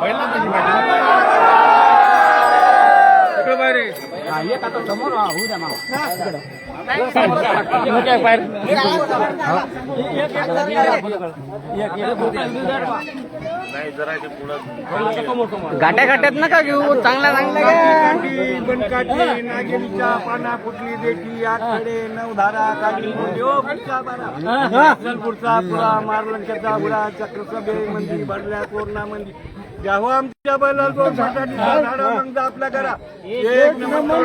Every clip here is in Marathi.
होईल ना पाहिजे ये. हा एक समोर हा, होऊ द्या मला काय बाहेर. गाट्या गाट्यात नका घेऊ चांगला चांगला घ्या. बनकाठी नागेलीच्या पाना फुटली देठी आखडे नवधारा काठी पुढचा पुरा मारलंकेचा बुडा चक्रसभे मंदी भरल्या कोरोना मंदी जाहो आमच्या बैलाल दोन साठाटी झाडा मग आपल्या घरा एक नंबर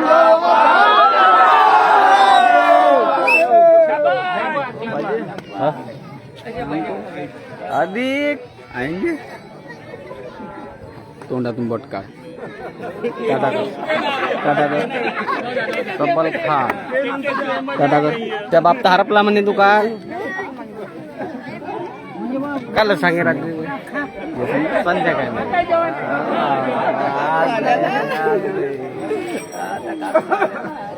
अधिक आएंगे? तोंडातून बोट काढ टाटा कर. टाटा कर. तब्बल खा. टाटा कर. त्या बापता हरपला म्हणे तू काय काल सांगे रात्री. संध्याकाळी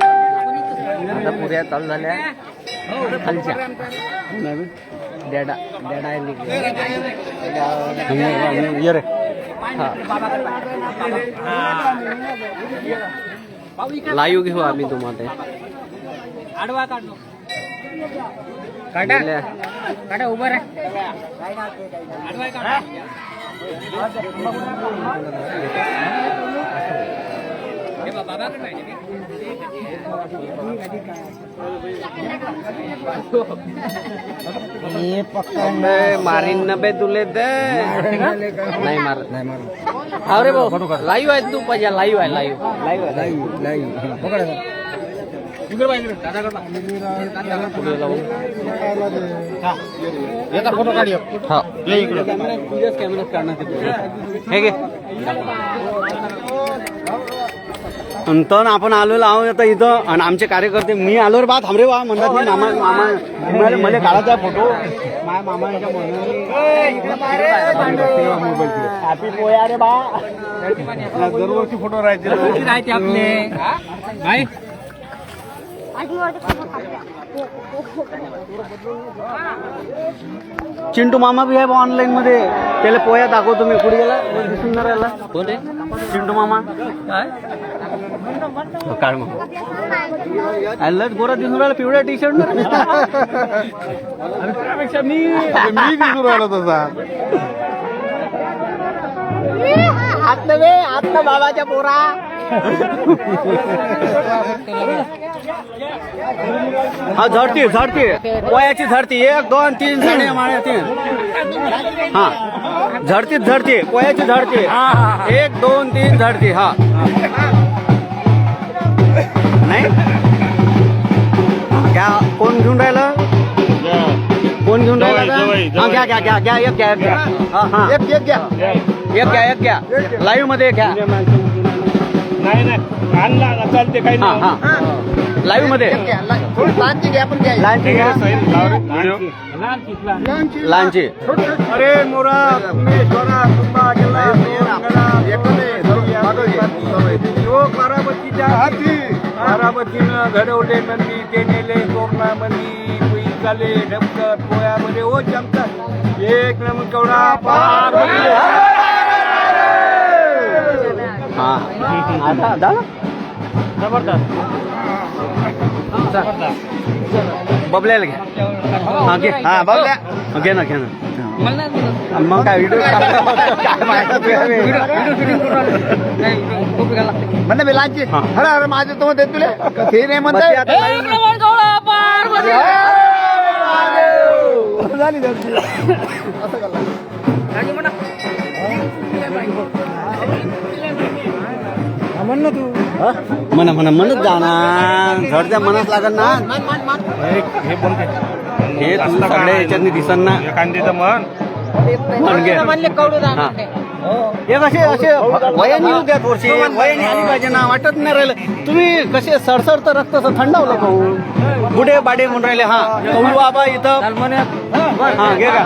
आता पुऱ्या चालू झाल्या खालच्या डेडा डेडा आहे निघले. ये रे लाईव्ह घेऊ आम्ही तुम्हाला आडवा काढलो गेल्या- काढा उभं रे आडवा काढा हे बा- बाबाकडे पाहिजे का? अबे, मारीन न बे तुले ते नाही मारत नाही मारत अरे भाऊ लाईव्ह आहे तू पाहिजे लाईव्ह आहे लाईव्ह लाईव्ह आहे पुढे लावून याचा फोटो काढूया। हा। तुझ्याच कॅमेऱ्यात काढणार हे। घे नंतर आपण आलेलो आहोत आता इथं. आणि आमचे कार्यकर्ते मी आलो रे बा थांबरे बा म्हणतात मी मामा मामा मला काढायचा फोटो. माझ्या मामाच्या हॅपी पोया रे बा. दरवर्षी फोटो राहायचे राहते आपले. भाई चिंटू मामा बी आहे बा ऑनलाईन मध्ये. त्याला पोया दाखवतो मी. कुठे गेला? दिसून राहिला. कोण रे चिंटू मामा. हो, काढ मग. लस गोरा दिसून राहिला पिवळ्या टी शर्ट त्यापेक्षा मी मी दिसून राहिलो तसा. आतलं वे आतलं बाबाच्या पोरा. हा झडती झडती पोयाची झडती एक दोन तीन साडे माळे तीन. हा. झडतीत झडती पोयाची झडती एक दोन तीन झडती हा. नाही? घ्या. कोण घेऊन राहिलं? कोण घेऊन राहिलं घ्या घ्या घ्या घ्या. एक घ्या एक घ्या. हा एक एक घ्या. एक घ्या एक घ्या. लाईव्हमध्ये घ्या. नाही नाही. आणला चालते काही हा हा. लाईव्हमध्ये? लहानची घ्या लहानची अरे मोरा कुंभेश्वरा कुंभा गेला यो बारामतीच्या हाती. बारामतीनं घडवले मंदी ते नेले तोरणा मंदी कुई झाले ढमकत पोयामध्ये ओ चमकत एक नंबर केवढा पार हा. आता झालं बबल्याला घ्या. हा घे. हा बबल्या. हा, घे ना घे ना. मग काय व्हिडिओ? म्हणलं मी लांची हा. अरे अरे माझे तो देत तुले. ते नाही बस ते आता live मध्ये. झाली झाली. म्हण ना तू? हा? म्हणा म्हणा म्हणत जा ना. झडत्या मनास लागत ना. हे बोलते हे तू सगळ्या याच्यातनी दिसन ना. एखादीचं म्हण. म्हण घे. म्हणले कवडू हा. हे. कसे असे वयाने येऊ द्या थोडशी. वयाने आली पाहिजे ना. वाटत नाही राहिलं. तुम्ही कसे सडसड तर रक्त असं थंडावलं कहू बुडे बाडे म्हणून राहिले हा. कौल बाबा इथं. हा घे का?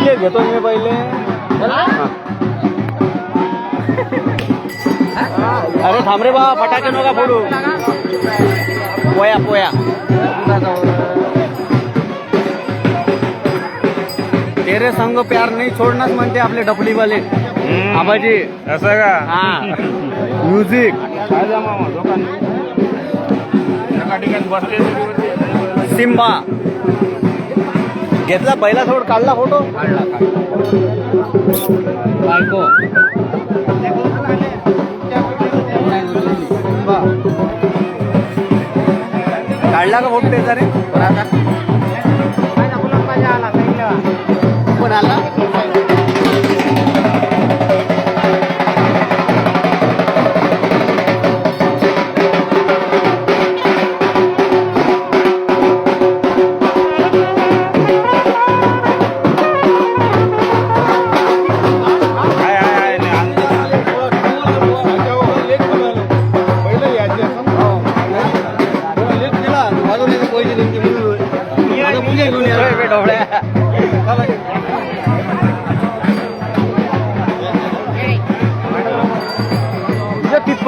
हे? घेतो मी पहिले. हा. अरे थांब रे बा फटाके नका फोडू. पोया पोया. तेरे संग प्यार नाही छोडणार म्हणते आपले डफलीवाले आबाजी. असं का? हा. Music Simba. घेतला पहिला थोड काढला फोटो काढला. बायको. काढला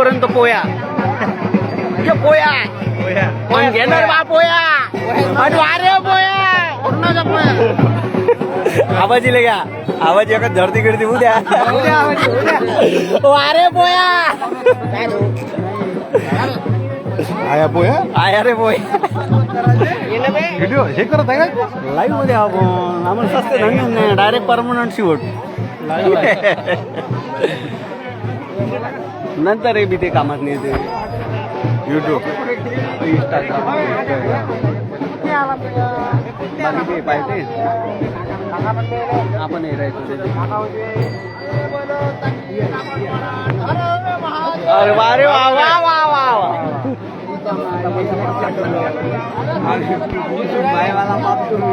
तिथपर्यंत पोया. ये पोया. पण घेणार बा पोया. अरे पोया. पूर्णाचा पोया आवाजीला घ्या. आवाज एका धरती गिरती उद्या. आवाज अरे पोया. आया पोया? आया रे पोय. व्हिडिओ हे करत आहे का? लाईव्हमध्ये आपण आम्हाला सस्ते धंदे नाही डायरेक्ट परमनंट शिवट नंतर हे बी ते कामात नाही ते युट्यूब इंस्टाग्राम बाकी ते पाहिजे आपण हे राहायचो अरे वारे वा वा वा वा वा. बायवाला माफ करून